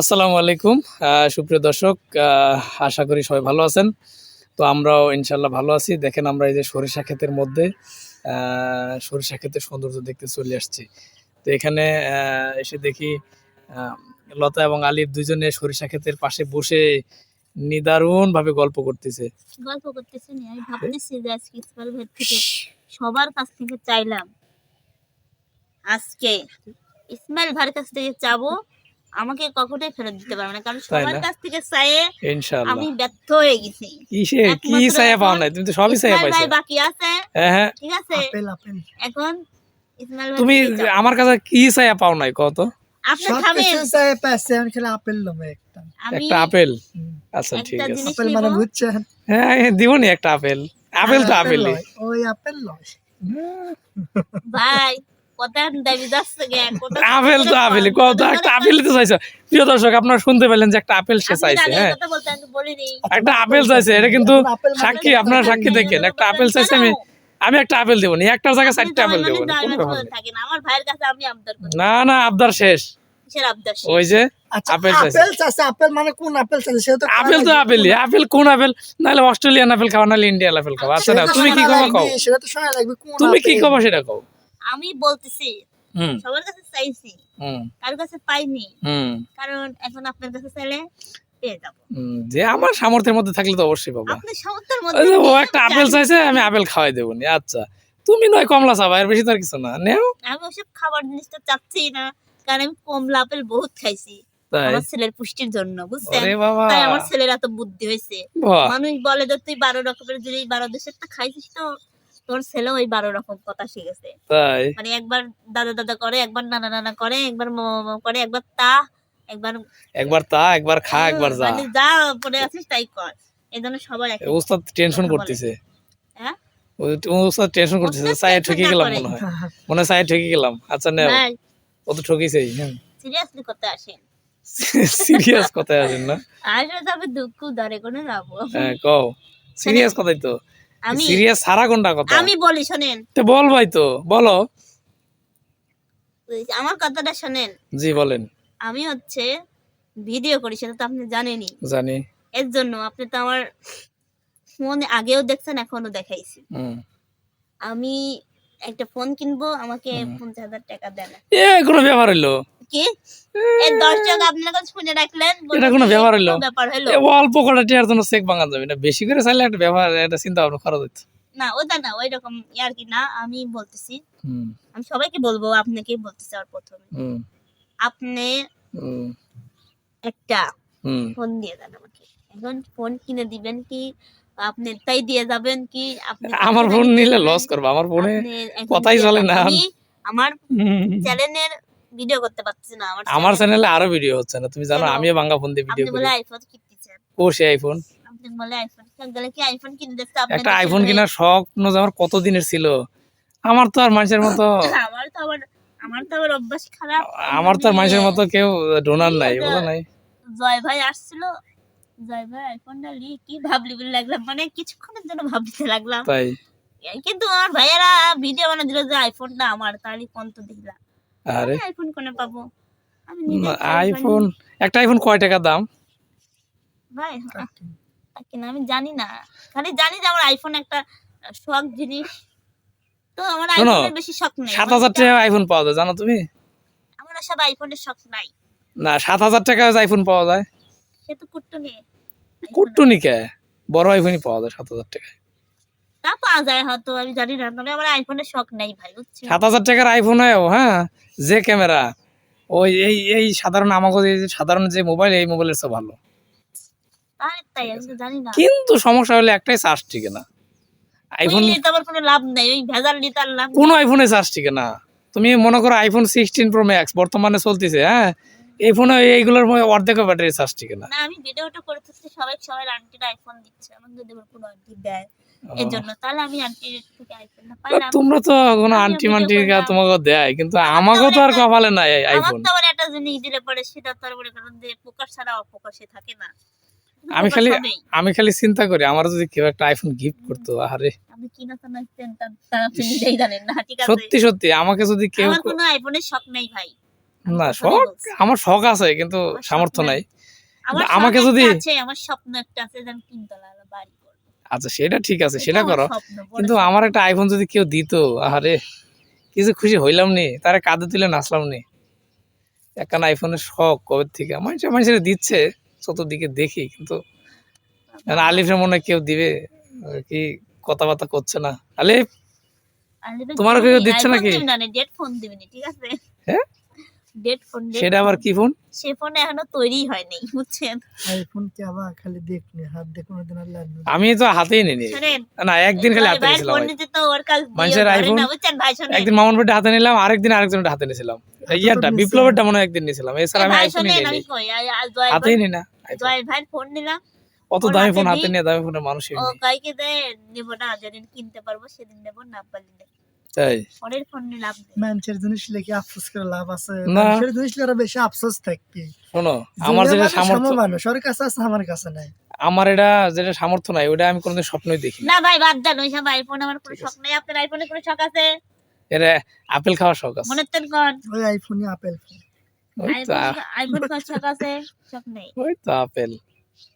আসসালামু আলাইকুম। সুপ্রিয় দর্শক আশা করি সবাই ভালো আছেন। তো আমরাও ইনশাল্লাহ ভালো আছি। দেখেন আমরা এই যে সরিষা ক্ষেতের মধ্যে সরিষা ক্ষেতের সৌন্দর্য দেখতে চলে আসছি। তো এখানে এসে দেখি লতা এবং আলিফ দুজনে সরিষা ক্ষেতের পাশে বসে নিদারুণ ভাবে গল্প করতেছে। গল্প করতেছি না? আমি ভাবতেছি যে আজকে ইসমাইল ভাই থেকে সবার কাছ থেকে চাইলাম। আজকে ইসমাইল ভাইয়ের কাছ থেকে চাবো। আমাকে কখনোই ফেরত দিতে পারবে না। কারণ সবার কাছ থেকে চাইয়ে ইনশাল্লাহ আমি ব্যর্থ হয়ে গেছি। কিসে কি একমাত্র পাও নাই? তুমি তো সবই পাইছো ভাই বাকি আছে। হ্যাঁ হ্যাঁ। ঠিক আছে? Apple apple. এখন ইসমাইল তুমি আমার কাছে কি পাও নাই? কত আপনি খাবেন। পাইছে আমি খেলে আপেল লমে একটা। একটা আপেল? আচ্ছা ঠিক আছে। আপেল মানে বুঝছেন? হ্যাঁ দিবনি একটা আপেল। আপেল তো আপেলই। লয়, ওই আপেল লয়। ভাই আপেল তো আপেলই কত একটা আপেলই তো চাইছো। প্রিয় দর্শক আপনারা শুনতে পেলেন যে একটা আপেল সে চাইছে হ্যাঁ। কথা বলতে আমি বলিনি। একটা আপেল চাইছে এটা কিন্তু সাক্ষী আপনারা সাক্ষী দেখেন একটা আপেল চাইছে আমি আমি একটা আপেল দেবো না একটার জায়গায় আপনি আপেল দেবো না আবদার না না আবদার শেষ? ওই যে আচ্ছা আপেল চাইছে। আপেল মানে কোন আপেল চাইছে? সেটা তো আপেল তো আপেলই আপেল কোন আপেল? নাহলে অস্ট্রেলিয়ান আপেল খাওয়া নাহলে ইন্ডিয়ান আপেল খাওয়া আচ্ছা না তুমি কি কবা কও? সেটা তো শোনা লাগবে তুমি কি? কবা সেটা কও? আমি বলতেছি সবার কাছে চাইছি হুম। কার কাছে পাইনি কারণ এখন আপনার কাছে চাইলে যে আমার সামর্থ্যের মধ্যে থাকলে তো অবশ্যই পাবা। ও একটা আপেল চাইছে আমি আপেল খাওয়াই দেবো আচ্ছা। তুমি নয় কমলা চাবা এর বেশি তো আর কিছু না। নেও। আমি ওসব খাবার জিনিসটা চাচ্ছি না কারণ আমি কমলা আপেল বহুত খাইছি। আমার ছেলের পুষ্টির জন্য বুঝছেন? তাই আমার ছেলের এত বুদ্ধি হয়েছে। মানুষ বলে যে তুই বারো রকমের যদি বারো দেশের টা খাইছিস তো তোর ছেলে ওই বারো রকম কথা শিখেছে। তাই? মানে একবার দাদা দাদা করে একবার নানা নানা করে একবার মামা করে একবার তা একবার একবার তা একবার খা একবার যা। মানে যা পড়ে আছিস তাই কর। এই জন্য সবাই ওস্তাদ টেনশন করতেছে। হ্যাঁ? ওস্তাদ টেনশন করতেছে। সাইড ঠকে গেলাম মনে হয়। মনে হয় সাইড ঠকে গেলাম। আচ্ছা ভাই ও তো ঠকিছেই হ্যাঁ। সিরিয়াসলি করতে আসেন। সিরিয়াস কথাই আছেন না। আসলে তবে দুঃখ ধরে কোনো যাব। হ্যাঁ কও। সিরিয়াস কথাই তো। আমি সিরিয়াস সারা কোনটা কথা। আমি বলি শোনেন। তো বল ভাই তো বলো। আমার কথাটা শোনেন। জি বলেন। আমি হচ্ছে ভিডিও করি সেটা তো আপনি জানেনই। জানি। এর জন্য আপনি তো আমার ফোন আগেও দেখছেন এখনও দেখাইছি। আমি একটা ফোন কিনবো আমাকে পঞ্চাশ হাজার টাকা দেন। এ কোনো ব্যাপার হইল? কি? এই দশ টাকা শুনে রাখলেন এটা কোনো ব্যাপার কোনো ব্যাপার হলো? অল্প কটা টিয়ার জন্য চেক ভাঙা যাবে না বেশি করে চাইলে একটা ব্যাপার একটা চিন্তা ভাবনা করা যেত না ওটা না ওই রকম ইয়ার কি না আমি বলতেছি। আমি সবাইকে বলব আপনাকে বলতেছি আর প্রথমে। আপনি একটা ফোন দিয়ে দেন আমাকে। এখন ফোন কিনে দিবেন কি? আপনি তাই দিয়ে যাবেন কি? আপনি আমার ফোন নিলে লস করব আমার ফোনে কথাই চলে না। আমার চ্যানেলের ভিডিও করতে পারছি না আমার আমার চ্যানেলে আরও ভিডিও হচ্ছে না তুমি জানো? আমিও বাংলা ফোন দিয়ে ভিডিও করি বলে আইফোন কিনতেছেন? ও সে আইফোন আপনি বলে আইফোন গেলে কি আইফোন কিনে দিচ্ছে আপনি একটা আইফোন কেনার স্বপ্ন আমার কত দিনের ছিল আমার তো আর মানুষের মতো আমার তো আবার আমার তো অভ্যাস খারাপ। আমার তো আর মানুষের মতো কেউ ডোনার নাই বলো নাই। জয় ভাই আসছিল জয় ভাই আইফোনটা লি কি ভাবলি বলে লাগলাম মানে কিছুক্ষণের জন্য ভাবতে লাগলাম। তাই। কিন্তু আমার ভাইয়েরা ভিডিও বানা দিল যে আইফোনটা আমার তাহলে কোন তো দিলাম আরে। আইফোন কোনে পাবো? আইফোন একটা আইফোন কয় টাকা দাম? ভাই আমি জানি না। খালি জানি যে আমার আইফোন একটা শখ জিনিস। তো আমার আইফোনের বেশি শখ নেই। সাত হাজার টাকা আইফোন পাওয়া যায় জানো তুমি? আমার সব আইফোনের শখ নাই। না সাত হাজার টাকা আইফোন পাওয়া যায়। সে তো কুট্টু নেই কুট্টুনি কে? বড় আইফোনই পাওয়া যায় সাত হাজার টাকা তা পাওয়া যায় হয়তো আমি জানি না। তবে আমার আইফোনের শখ নাই ভাই সাত হাজার টাকার আইফোন হ্যাঁ যে ক্যামেরা ওই এই এই সাধারণ আমাকে এই যে সাধারণ যে মোবাইল এই মোবাইলের সব ভালো। তাহলে তাই আমি তো জানি না। কিন্তু সমস্যা হলে একটাই চার্জ টিকে না আইফোন নিয়ে তো আমার কোনো লাভ নাই ওই ভেজাল আর লাভ কোনো আইফোনে চার্জ টিকে না তুমি মনে করো আইফোন সিক্সটিন প্রো ম্যাক্স বর্তমানে চলতেছে হ্যাঁ? এই ফোনে এইগুলোর মধ্যে অর্ধেক ব্যাটারি চার্জ টিকে না। না আমি ভিডিওটা করে থাকছি সবাই সবাই আন্টির আইফোন দিচ্ছে আমার যদি কোনো আন্টি দেয় এর জন্য তাহলে আমি আন্টির থেকে আইফোনটা তা পাইলাম তোমরা তো কোনো আমি আন্টি মান্টি করলাম। তোমাকে দেয় কিন্তু আমাকে তো তো আর কপালে নাই আইফোন আমার তো একটা জিনিস দিলে পরে সেটা তো আর মনে করেন যে প্রকাশ ছাড়া অপ্রকাশে থাকে না। আমি খালি আমি খালি চিন্তা করি আমার যদি কেউ একটা আইফোন গিফট করতো আরে আপনি কি না তো না তা- তা আপনি নিজেই জানেন না ঠিক আছে সত্যি সত্যি আমাকে যদি কেউ আমার কোনো আইফোনের শখ নেই ভাই। আমি না শখ আমার শখ আছে কিন্তু সামর্থ্য নাই। আমাকে যদি- আমার স্বপ্ন একটা আছে যে তিনতলা বাড়ি আচ্ছা সেটা ঠিক আছে সেটা করো। কিন্তু আমার একটা আইফোন যদি কেউ দিত আরে কিছু খুশি হইলাম নি তারা কাঁধে তুলে নাচলাম নি। একখান আইফোনের শখ কবে থেকে? মানুষের মানুষের দিচ্ছে চতুর্দিকে দেখি কিন্তু আলিফের মনে কেউ দিবে কি কথাবার্তা করছে না। আলিফ তোমারও কেউ দিচ্ছে নাকি? ফোন দিবি না, ঠিক আছে? ডেট ফোন সেটা আবার কি ফোন সে ফোনে এখনও তৈরি হয়নি বুঝছেন? আইফোন কে আবার খালি দেখনি হাত দেখুন দিন আল্লাহ আমি তো হাতেই নিনি না একদিন খালি হাতে ভাই নিয়েছিলাম। ফোন তো ওর কাছে মানুষের ধরে iPhone- না, বুঝছেন? ভাই শোনেন। একদিন মামুন ভাইটা হাতে নিলাম আরেকদিন হাতে নিয়েছেন? বিপ্লবেরটা মনে একদিন নিয়েছিলাম। এছাড়া আমি ভাই আইফোনই শোনেন নিই আমি কই আই- আজ জয় হাতেই ভাই- নি না জয় ভাই ফোন নিলাম। অত দামি ফোন হাতে। নিয়ে দামি ফোনের মানুষই ও কাইকে দে নেব না যেদিন কিনতে পারব সেদিন নেব না পারলে। তাই? পরের ফোন নিলাম মানুষের জিনিস আফসোস করে লাভ আছে। মানুষের জিনিস বেশি আফসোস থাকবে। শোনো আমার যেটা সামর্থ্য মানুষ ওর কাছে আছে আমার কাছে নাই। আমার এটা যেটা সামর্থ্য নাই ওটা আমি কোনোদিন স্বপ্নই দেখি না ভাই বাদ দেন ওইসব আইফোন আমার কোনো শখ নেই। আপনার আইফোনে কোনো শখ আছে? এটা আপেল খাওয়ার শখ আছে। মনে তেন কর ওই আইফোনই আপেল আইফোন খাওয়ার শখ আছে? শখ নেই। ওই তো আপেল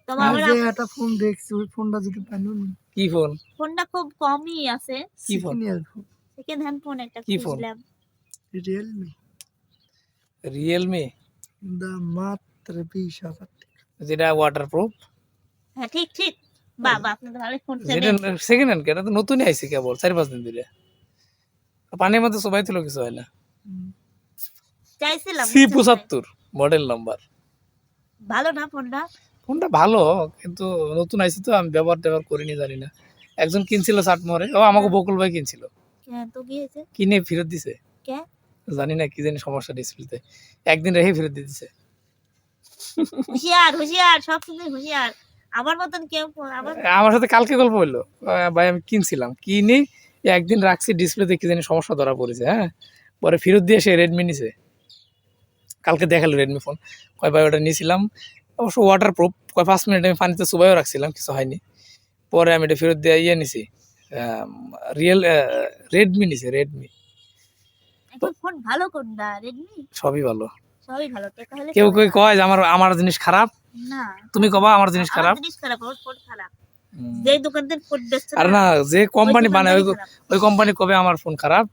তবে আমি একটা ফোন দেখছি ওই ফোনটা যদি পানুন কি ফোন ফোনটা খুব কমই আছে। কি ফোন সেকেন্ড হ্যান্ড ফোন একটা কি ফোন? খুঁজলাম। রিয়েলমি রিয়েলমি দাম মাত্র বিশ হাজার টাকা। যেটা ওয়াটারপ্রুফ হ্যাঁ ঠিক ঠিক। বাবা আপনি তো ভালো ফোন যেটা সেকেন্ড হ্যান্ড এটা তো নতুনই আইছে কেবল চার পাঁচ দিন ধরে। পানির মধ্যে সবাই তুলো কিছু হয় না। হুম। চাইছিলাম সি? পঁচাত্তর মডেল নাম্বার ভালো না ফোনটা ফোনটা ভালো কিন্তু নতুন আইছে তো আমি ব্যবহার ট্যাবহার করিনি জানি না। একজন কিনছিল চাটমোহরে ও আমাকে বকুল ভাই কিনছিল। হ্যাঁ, তো কিনে ফেরত দিছে? কে? জানি না কি জানি সমস্যা ডিসপ্লেতে একদিন রেখে ফেরত দিয়ে দিছে। হুশিয়ার হুশিয়ার সব সময় হুশিয়ার। আমার মতন কেউ আমার আমার সাথে কালকে গল্প ভাই আমি কিনছিলাম। কিনে একদিন রাখছি ডিসপ্লেতে কি জানি সমস্যা ধরা পড়েছে হ্যাঁ? পরে ফেরত দিয়ে সে রেডমি নিছে। কালকে দেখাল রেডমি ফোন কয় ভাই ওটা নিয়েছিলাম। অবশ্য ওয়াটার প্রুফ কয় পাঁচ মিনিট আমি পানিতে চুবাইও রাখছিলাম কিছু হয়নি। পরে আমি এটা ফেরত দিয়ে ইয়ে নিছি। রিয়েল রেডমি নিছে রেডমি ফোন ভালো কোনটা? রেডমি সবই ভালো। সবই ভালো। তাহলে কেউ কেউ কয় যে আমার আমার জিনিস খারাপ? না। তুমি কবা আমার জিনিস খারাপ? জিনিস খারাপ ফোন খারাপ। যে দোকানদার ফোন বেচছে আর না যে কোম্পানি বানায় ওই ওই কোম্পানি কবে আমার ফোন খারাপ?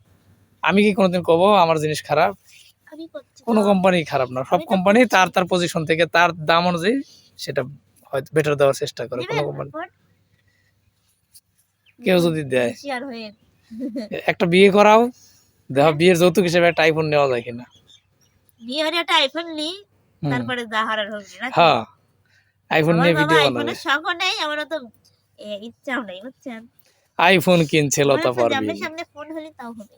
আমি কি কোনোদিন কব আমার জিনিস খারাপ? কোনো কোম্পানি খারাপ না। সব কোম্পানি তার তার পজিশন থেকে তার দাম অনুযায়ী সেটা হয়তো বেটার দেওয়ার চেষ্টা করে কোনো কোম্পানি? কেউ যদি দেয়। একটা বিয়ে করাও দেখো বিয়ের যৌতুক হিসেবে একটা আইফোন নেওয়া যায় কিনা। বিয়ে হলে একটা আইফোন নি তারপরে যা হারার? হ্যাঁ আইফোন নিয়ে ভিডিও বানাবে আইফোনের নেই আমারও তো ইচ্ছাও নেই বুঝছেন? আইফোন কিনছে লতা পারবি সামনে সামনে ফোন হলে তাও হবে।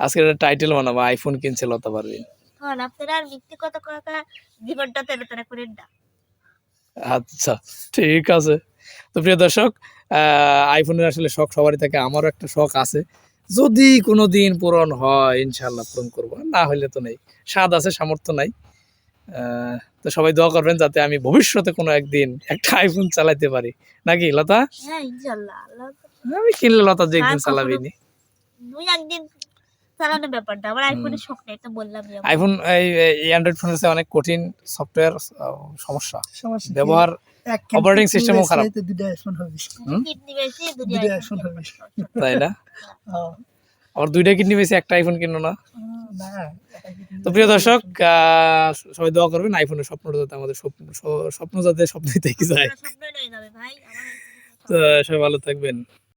আজকে একটা টাইটেল বানাবো আইফোন কিনছে লতা পারবি আপনারা আর মিথ্যে কথা কথা জীবনটা তেলে তেলে করে না আচ্ছা ঠিক আছে। তো প্রিয় দর্শক আইফোনের আসলে শখ সবারই থাকে আমারও একটা শখ আছে। যদি কোনো দিন পূরণ হয় ইনশাল্লাহ পূরণ করব। না হলে তো নেই। স্বাদ আছে সামর্থ্য নাই। তো সবাই দোয়া করবেন যাতে আমি ভবিষ্যতে কোনো একদিন একটা আইফোন চালাইতে পারি। নাকি লতা? হ্যাঁ আমি কিনলে লতা যে একদিন চালাবি নি। আইফোন এই অ্যান্ড্রয়েড ফোনের অনেক কঠিন সফটওয়্যার সমস্যা। ব্যবহার এক সিস্টেমও কিডনি বেশি খারাপ। আইফোন হবে। দুটি আইফোন হবে। তাই না? হ্যাঁ। আবার দুইটা কিডনি বেশি একটা আইফোন কিনো না? না তো প্রিয় দর্শক আহ, সবাই দোয়া করবেন আইফোনের স্বপ্নটা যাতে আমাদের স্বপ্ন স্বপ্ন যাতে স্বপ্নই থেকে যায়। স্বপ্ন তো সবাই ভালো থাকবেন।